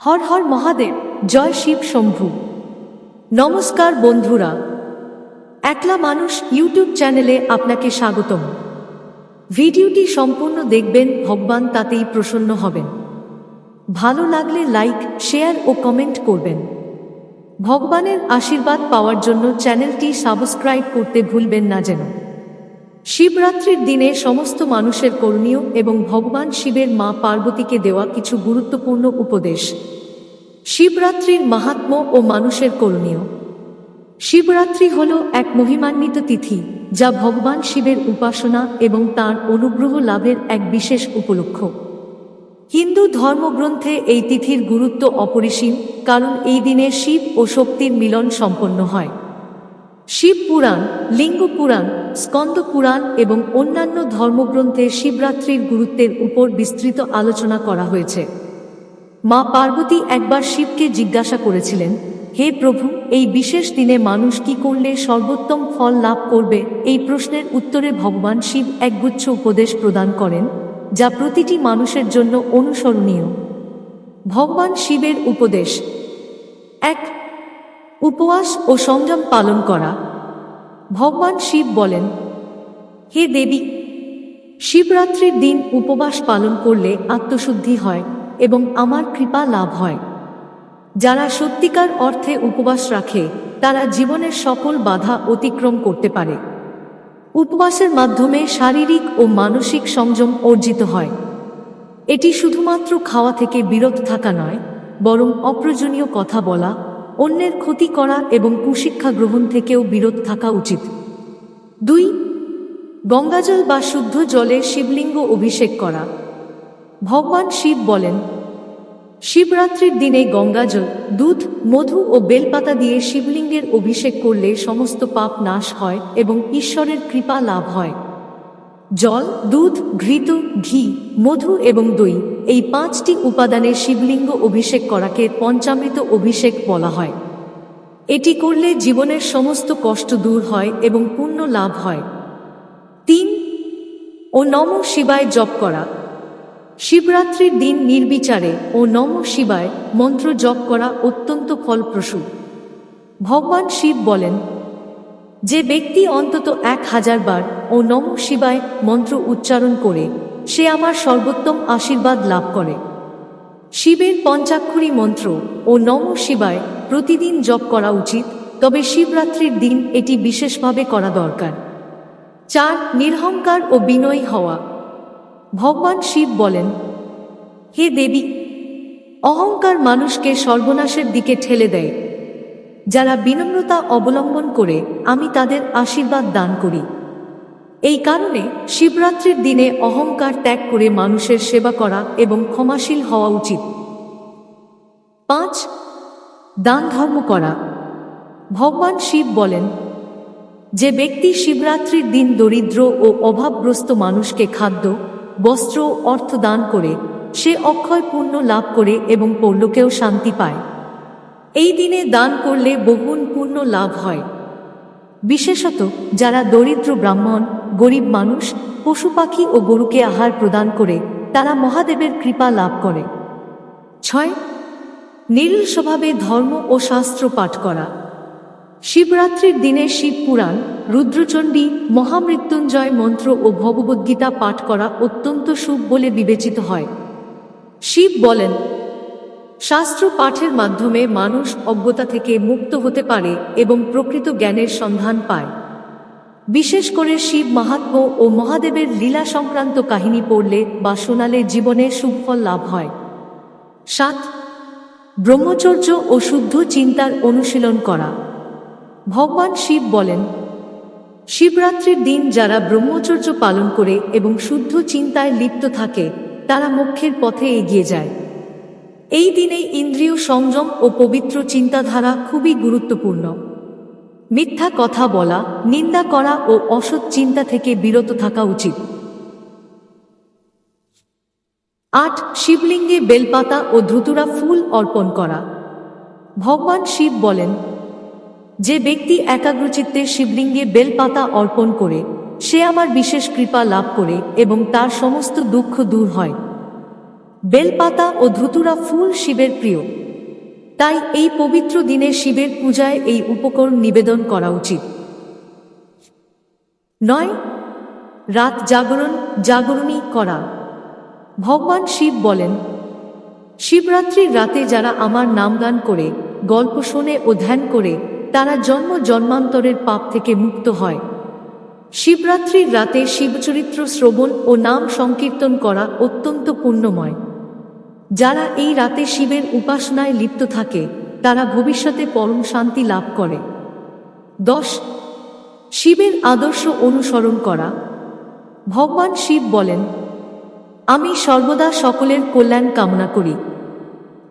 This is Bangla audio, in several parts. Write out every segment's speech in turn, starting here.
হর হর মহাদেব, জয় শিব শম্ভু। নমস্কার বন্ধুরা, একলা মানুষ ইউটিউব চ্যানেলে আপনাকে স্বাগতম। ভিডিওটি সম্পূর্ণ দেখবেন, ভগবান তাতেই প্রসন্ন হবেন। ভালো লাগলে লাইক, শেয়ার ও কমেন্ট করবেন। ভগবানের আশীর্বাদ পাওয়ার জন্য চ্যানেলটি সাবস্ক্রাইব করতে ভুলবেন না যেন। শিবরাত্রির দিনে সমস্ত মানুষের করণীয় এবং ভগবান শিবের মা পার্বতীকে দেওয়া কিছু গুরুত্বপূর্ণ উপদেশ। শিবরাত্রির মাহাত্ম্য ও মানুষের করণীয়। শিবরাত্রি হল এক মহিমান্বিত তিথি, যা ভগবান শিবের উপাসনা এবং তার অনুগ্রহ লাভের এক বিশেষ উপলক্ষ। হিন্দু ধর্মগ্রন্থে এই তিথির গুরুত্ব অপরিসীম, কারণ এই দিনে শিব ও শক্তির মিলন সম্পন্ন হয়। শিব পুরাণ, লিঙ্গ পুরাণ, স্কন্দ পুরাণ এবং অন্যান্য ধর্মগ্রন্থে শিবরাত্রির গুরুত্বের উপর বিস্তৃত আলোচনা করা হয়েছে। মা পার্বতী একবার শিবকে জিজ্ঞাসা করেছিলেন, হে প্রভু, এই বিশেষ দিনে মানুষ কি করলে সর্বোত্তম ফল লাভ করবে? এই প্রশ্নের উত্তরে ভগবান শিব একগুচ্ছ উপদেশ প্রদান করেন, যা প্রতিটি মানুষের জন্য অনুসরণীয়। ভগবান শিবের উপদেশ, এক উপবাস ও সংযম পালন করা। ভগবান শিব বলেন, হে দেবী, শিবরাত্রির দিন উপবাস পালন করলে আত্মশুদ্ধি হয় এবং আমার কৃপা লাভ হয়। যারা সত্যিকার অর্থে উপবাস রাখে, তারা জীবনের সকল বাধা অতিক্রম করতে পারে। উপবাসের মাধ্যমে শারীরিক ও মানসিক সংযম অর্জিত হয়। এটি শুধুমাত্র খাওয়া থেকে বিরত থাকা নয়, বরং অপ্রয়োজনীয় কথা বলা অন্যের ক্ষতি করা এবং কুশিক্ষা গ্রহণ থেকেও বিরত থাকা উচিত। দুই, গঙ্গাজল বা শুদ্ধ জলে শিবলিঙ্গ অভিষেক করা। ভগবান শিব বলেন, শিবরাত্রির দিনে গঙ্গাজল, দুধ, মধু ও বেলপাতা দিয়ে শিবলিঙ্গের অভিষেক করলে সমস্ত পাপ নাশ হয় এবং ঈশ্বরের কৃপা লাভ হয়। জল, দুধ, ঘৃত, ঘি, মধু এবং দই এই পাঁচটি উপাদানে শিবলিঙ্গ অভিষেক করাকে পঞ্চামৃত অভিষেক বলা হয়। এটি করলে জীবনের সমস্ত কষ্ট দূর হয় এবং পুণ্য লাভ হয়। তিন, ও নম শিবায় জপ করা। শিবরাত্রির দিন নির্বিচারে ও নম শিবায় মন্ত্র জপ করা অত্যন্ত ফলপ্রসূ। ভগবান শিব বলেন যে ব্যক্তি অন্তত এক হাজার বার ও নম শিবায় মন্ত্র উচ্চারণ করে, সে আমার সর্বোত্তম আশীর্বাদ লাভ করে। শিবের পঞ্চাক্ষরী মন্ত্র ও নম শিবায় প্রতিদিন জপ করা উচিত, তবে শিবরাত্রির দিন এটি বিশেষভাবে করা দরকার। চার, নির্হংকার ও বিনয়ী হওয়া। ভগবান শিব বলেন, হে দেবী, অহংকার মানুষকে সর্বনাশের দিকে ঠেলে দেয়। যারা বিনম্রতা অবলম্বন করে আমি তাদের আশীর্বাদ দান করি। এই কারণে শিবরাত্রির দিনে অহংকার ত্যাগ করে মানুষের সেবা করা এবং ক্ষমাশীল হওয়া উচিত। পাঁচ, দান ধর্ম করা। ভগবান শিব বলেন, যে ব্যক্তি শিবরাত্রির দিন দরিদ্র ও অভাবগ্রস্ত মানুষকে খাদ্য, বস্ত্র অর্থ দান করে, সে অক্ষয় পুণ্য লাভ করে এবং পৌলকেও শান্তি পায়। এই দিনে দান করলে বহুন পুণ্য লাভ হয়। বিশেষত যারা দরিদ্র ব্রাহ্মণ, গরিব মানুষ, পশু পাখি ও গরুকে আহার প্রদান করে, তারা মহাদেবের কৃপা লাভ করে। ছয় নিরীল স্বভাবে ধর্ম ও শাস্ত্র পাঠ করা। শিবরাত্রির দিনে শিব পুরাণ, রুদ্রচণ্ডী, মহামৃত্যুঞ্জয় মন্ত্র ও ভগবদ্গীতা পাঠ করা অত্যন্ত শুভ বলে বিবেচিত হয়। শিব বলেন শাস্ত্র পাঠের মাধ্যমে মানুষ অজ্ঞতা থেকে মুক্ত হতে পারে এবং প্রকৃত জ্ঞানের সন্ধান পায়। বিশেষ করে শিব মাহাত্ম ও মহাদেবের লীলা সংক্রান্ত কাহিনী পড়লে বা শোনালে জীবনে সুফল লাভ হয়। সাত, ব্রহ্মচর্য ও শুদ্ধ চিন্তার অনুশীলন করা। ভগবান শিব বলেন, শিবরাত্রির দিন যারা ব্রহ্মচর্য পালন করে এবং শুদ্ধ চিন্তায় লিপ্ত থাকে, তারা মুখ্যের পথে এগিয়ে যায়। এই দিনে ইন্দ্রিয় সংযম ও পবিত্র চিন্তাধারা খুবই গুরুত্বপূর্ণ। মিথ্যা কথা বলা, নিন্দা করা ও অসৎ চিন্তা থেকে বিরত থাকা উচিত। আট, শিবলিঙ্গে বেলপাতা ও ধুতুরা ফুল অর্পণ করা। ভগবান শিব বলেন, যে ব্যক্তি একাগ্রচিত্তে শিবলিঙ্গে বেলপাতা অর্পণ করে, সে আমার বিশেষ কৃপা লাভ করে এবং তার সমস্ত দুঃখ দূর হয়। বেলপাতা ও ধুতুরা ফুল শিবের প্রিয়। তাই এই পবিত্র দিনে শিবের পূজায় এই উপকরণ নিবেদন করা উচিত। নয়, রাত জাগরণ জাগরণী করা। ভগবান শিব বলেন, শিবরাত্রির রাতে যারা আমার নামগান করে, গল্প শোনে ও ধ্যান করে, তারা জন্ম জন্মান্তরের পাপ থেকে মুক্ত হয়। শিবরাত্রির রাতে শিবচরিত্র শ্রবণ ও নাম সংকীর্তন করা অত্যন্ত পুণ্যময়। যারা এই রাতে শিবের উপাসনায় লিপ্ত থাকে, তারা ভবিষ্যতে পরম শান্তি লাভ করে। দশ, শিবের আদর্শ অনুসরণ করা। ভগবান শিব বলেন, আমি সর্বদা সকলের কল্যাণ কামনা করি।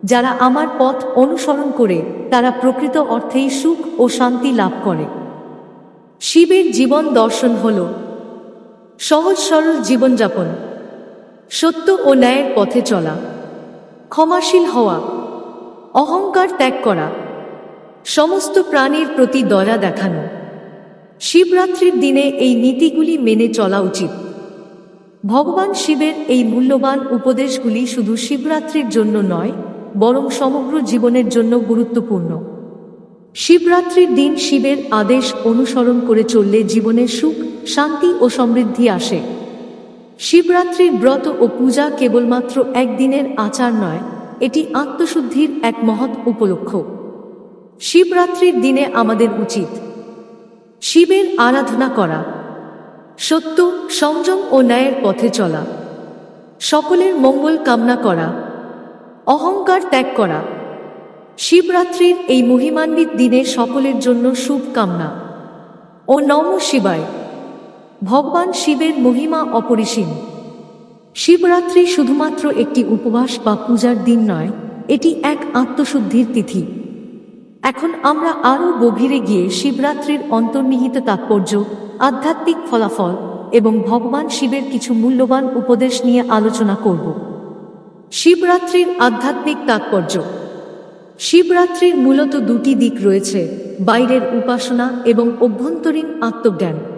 যারা আমার পথ অনুসরণ করে, তারা প্রকৃত অর্থেই সুখ ও শান্তি লাভ করে। শিবের জীবন দর্শন হল। সহজ সরল জীবনযাপন। সত্য ও ন্যায়ের পথে চলা। ক্ষমাশীল হওয়া, অহংকার ত্যাগ করা, সমস্ত প্রাণীর প্রতি দয়া দেখানো। শিবরাত্রির দিনে এই নীতিগুলি মেনে চলা উচিত। ভগবান শিবের এই মূল্যবান উপদেশগুলি শুধু শিবরাত্রির জন্য নয়, বরং সমগ্র জীবনের জন্য গুরুত্বপূর্ণ। শিবরাত্রির দিন শিবের আদেশ অনুসরণ করে চললে জীবনে সুখ, শান্তি ও সমৃদ্ধি আসে। শিবরাত্রির ব্রত ও পূজা কেবলমাত্র একদিনের আচার নয়, এটি আত্মশুদ্ধির এক মহৎ উপলক্ষ। শিবরাত্রির দিনে আমাদের উচিত শিবের আরাধনা করা, সত্য, সংযম ও ন্যায়ের পথে চলা, সকলের মঙ্গল কামনা করা, অহংকার ত্যাগ করা। শিবরাত্রির এই মহিমান্বিত দিনে সকলের জন্য শুভ কামনা ও নম শিবায়। ভগবান শিবের মহিমা অপরিসীম। শিবরাত্রি শুধুমাত্র একটি উপবাস বা পূজার দিন নয়, এটি এক আত্মশুদ্ধির তিথি। এখন আমরা আরও গভীরে গিয়ে শিবরাত্রির অন্তর্নিহিত তাৎপর্য, আধ্যাত্মিক ফলাফল এবং ভগবান শিবের কিছু মূল্যবান উপদেশ নিয়ে আলোচনা করব। শিবরাত্রির আধ্যাত্মিক তাৎপর্য। শিবরাত্রির মূলত দুটি দিক রয়েছে, বাইরের উপাসনা এবং অভ্যন্তরীণ আত্মজ্ঞান।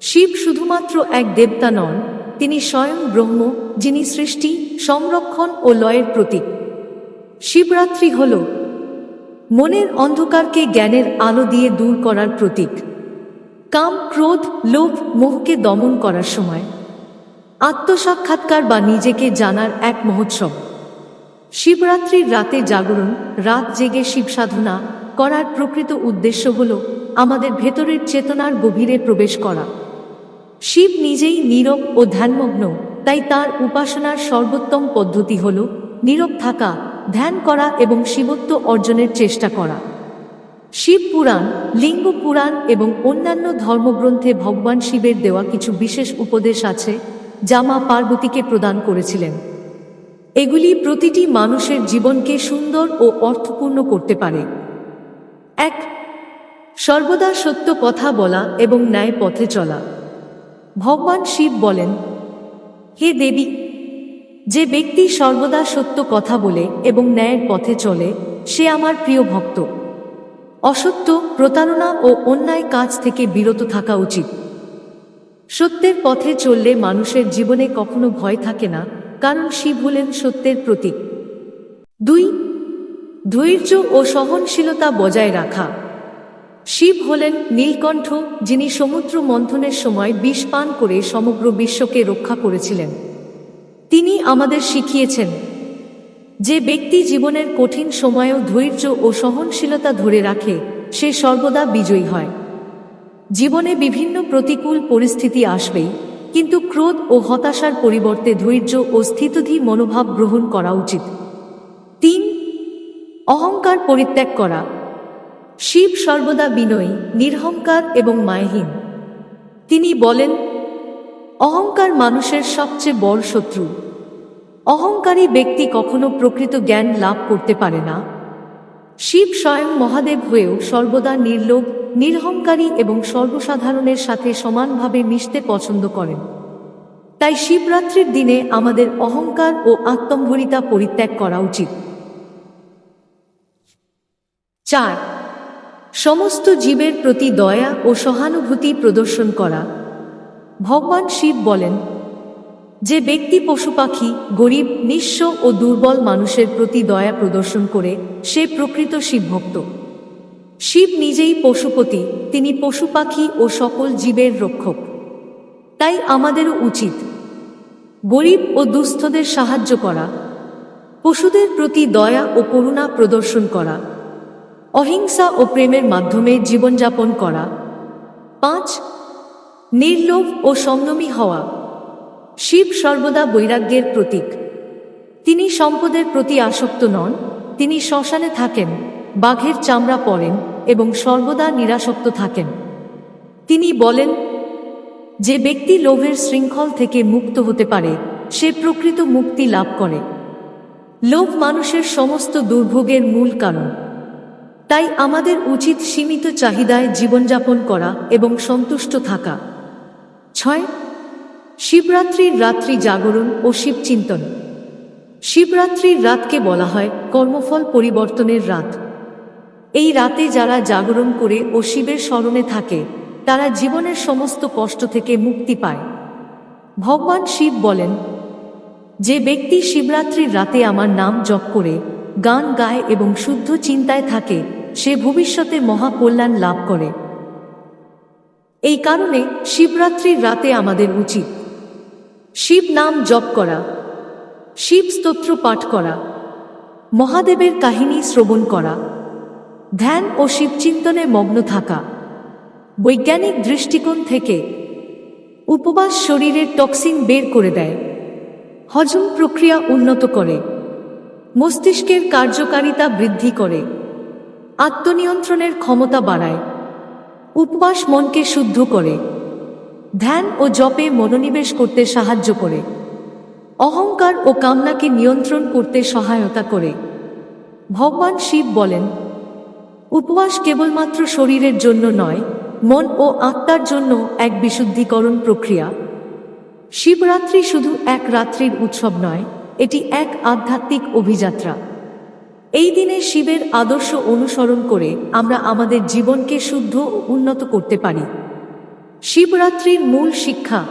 শিব শুধুমাত্র এক দেবতা নন, তিনি স্বয়ং ব্রহ্ম, যিনি সৃষ্টি, সংরক্ষণ ও লয়ের প্রতীক। শিবরাত্রি হল মনের অন্ধকারকে জ্ঞানের আলো দিয়ে দূর করার প্রতীক। কাম, ক্রোধ, লোভ, মোহকে দমন করার সময়। আত্মসাক্ষাৎকার বা নিজেকে জানার এক মহোৎসব। শিবরাত্রির রাতে জাগরণ, রাত জেগে শিব সাধনা করার প্রকৃত উদ্দেশ্য হল আমাদের ভেতরের চেতনার গভীরে প্রবেশ করা। শিব নিজেই নীরব ও ধ্যানমগ্ন, তাই তার উপাসনার সর্বোত্তম পদ্ধতি হল নীরব থাকা, ধ্যান করা এবং শিবত্ব অর্জনের চেষ্টা করা। শিব পুরাণ, লিঙ্গ পুরাণ এবং অন্যান্য ধর্মগ্রন্থে ভগবান শিবের দেওয়া কিছু বিশেষ উপদেশ আছে, যা মা পার্বতীকে প্রদান করেছিলেন। এগুলি প্রতিটি মানুষের জীবনকে সুন্দর ও অর্থপূর্ণ করতে পারে। এক, সর্বদা সত্য কথা বলা এবং ন্যায় পথে চলা। ভগবান শিব বলেন, হে দেবী, যে ব্যক্তি সর্বদা সত্য কথা বলে এবং ন্যায়ের পথে চলে, সে আমার প্রিয় ভক্ত। অসত্য, প্রতারণা ও অন্যায় কাজ থেকে বিরত থাকা উচিত। সত্যের পথে চললে মানুষের জীবনে কখনো ভয় থাকে না, কারণ শিব হলেন সত্যের প্রতীক। দুই, ধৈর্য ও সহনশীলতা বজায় রাখা। শিব হলেন নীলকণ্ঠ, যিনি সমুদ্র মন্থনের সময় বিষ পান করে সমগ্র বিশ্বকে রক্ষা করেছিলেন। তিনি আমাদের শিখিয়েছেন যে ব্যক্তি জীবনের কঠিন সময়েও ধৈর্য ও সহনশীলতা ধরে রাখে, সে সর্বদা বিজয়ী হয়। জীবনে বিভিন্ন প্রতিকূল পরিস্থিতি আসবেই, কিন্তু ক্রোধ ও হতাশার পরিবর্তে ধৈর্য ও স্থিতধি মনোভাব গ্রহণ করা উচিত। তিন, অহংকার পরিত্যাগ করা। শিব সর্বদা বিনয়ী, নির্হংকার এবং মায়হীন। তিনি বলেন, অহংকার মানুষের সবচেয়ে বড় শত্রু। অহংকারী ব্যক্তি কখনো প্রকৃত জ্ঞান লাভ করতে পারে না। শিব স্বয়ং মহাদেব হয়েও সর্বদা নির্লোভ, নিরহংকারী এবং সর্বসাধারণের সাথে সমানভাবে মিশতে পছন্দ করেন। তাই শিবরাত্রির দিনে আমাদের অহংকার ও আত্মম্ভরিতা পরিত্যাগ করা উচিত। চার সমস্ত জীবের প্রতি দয়া ও সহানুভূতি প্রদর্শন করা। ভগবান শিব বলেন, যে ব্যক্তি পশু পাখি, গরিব, নিঃস্ব ও দুর্বল মানুষের প্রতি দয়া প্রদর্শন করে, সে প্রকৃত শিবভক্ত। শিব নিজেই পশুপতি, তিনি পশু পাখি ও সকল জীবের রক্ষক। তাই আমাদেরও উচিত গরিব ও দুস্থদের সাহায্য করা, পশুদের প্রতি দয়া ও করুণা প্রদর্শন করা। অহিংসা ও প্রেমের মাধ্যমে জীবনযাপন করা। পাঁচ, নির্লোভ ও সংযমী হওয়া। শিব সর্বদা বৈরাগ্যের প্রতীক। তিনি সম্পদের প্রতি আসক্ত নন, তিনি শ্মশানে থাকেন, বাঘের চামড়া পরেন এবং সর্বদা নিরাসক্ত থাকেন। তিনি বলেন, যে ব্যক্তি লোভের শৃঙ্খল থেকে মুক্ত হতে পারে, সে প্রকৃত মুক্তি লাভ করে। লোভ মানুষের সমস্ত দুর্ভোগের মূল কারণ। তাই আমাদের উচিত সীমিত চাহিদায় জীবনযাপন করা এবং সন্তুষ্ট থাকা। ছয়, শিবরাত্রির রাত্রি জাগরণ ও শিবচিন্তন। শিবরাত্রির রাতকে বলা হয় কর্মফল পরিবর্তনের রাত। এই রাতে যারা জাগরণ করে ও শিবের স্মরণে থাকে, তারা জীবনের সমস্ত কষ্ট থেকে মুক্তি পায়। ভগবান শিব বলেন, যে ব্যক্তি শিবরাত্রির রাতে আমার নাম জপ করে, গান গায় এবং শুদ্ধ চিন্তায় থাকে সে ভবিষ্যতে মহাকল্যাণ লাভ করে। এই কারণে শিবরাত্রির রাতে আমাদের উচিত শিব নাম জপ করা, শিব স্তোত্র পাঠ করা, মহাদেবের কাহিনী শ্রবণ করা, ধ্যান ও শিবচিন্তনে মগ্ন থাকা। বৈজ্ঞানিক দৃষ্টিকোণ থেকে উপবাস শরীরের টক্সিন বের করে দেয়, হজম প্রক্রিয়া উন্নত করে, মস্তিষ্কের কার্যকারিতা বৃদ্ধি করে। আত্মনিয়ন্ত্রণের ক্ষমতা বাড়ায়। উপবাস মনকে শুদ্ধ করে। ধ্যান ও জপে মনোনিবেশ করতে সাহায্য করে। অহংকার ও কামনাকে নিয়ন্ত্রণ করতে সহায়তা করে। ভগবান শিব বলেন, উপবাস কেবলমাত্র শরীরের জন্য নয়, মন ও আত্মার জন্য এক বিশুদ্ধিকরণ প্রক্রিয়া। শিবরাত্রি শুধু এক রাত্রির উৎসব নয়, এটি এক আধ্যাত্মিক অভিযাত্রা। এই দিনে শিবের আদর্শ অনুসরণ করে আমরা আমাদের জীবনকে শুদ্ধ উন্নত করতে পারি। শিবরাত্রির মূল শিক্ষা,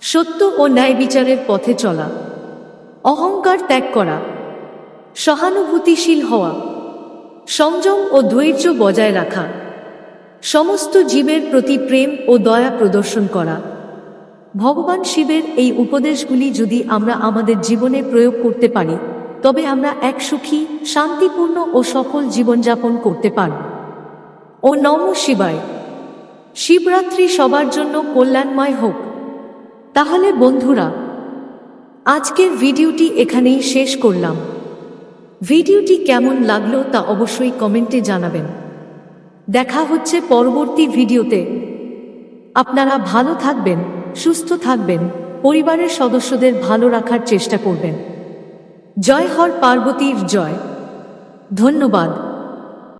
সত্য ও ন্যায় বিচারের পথে চলা, অহংকার ত্যাগ করা, সহানুভূতিশীল হওয়া, সংযম ও ধৈর্য বজায় রাখা, সমস্ত জীবের প্রতি প্রেম ও দয়া প্রদর্শন করা। ভগবান শিবের এই উপদেশগুলি যদি আমরা আমাদের জীবনে প্রয়োগ করতে পারি তবে আমরা এক সুখী, শান্তিপূর্ণ ও সফল জীবনযাপন করতে পারব। ও নম শিবায়। শিবরাত্রি সবার জন্য কল্যাণময় হোক। তাহলে বন্ধুরা, আজকের ভিডিওটি এখানেই শেষ করলাম। ভিডিওটি কেমন লাগল তা অবশ্যই কমেন্টে জানাবেন। দেখা হচ্ছে পরবর্তী ভিডিওতে। আপনারা ভালো থাকবেন, সুস্থ থাকবেন, পরিবারের সদস্যদের ভালো রাখার চেষ্টা করবেন। জয় হর পার্বতীর জয়। ধন্যবাদ।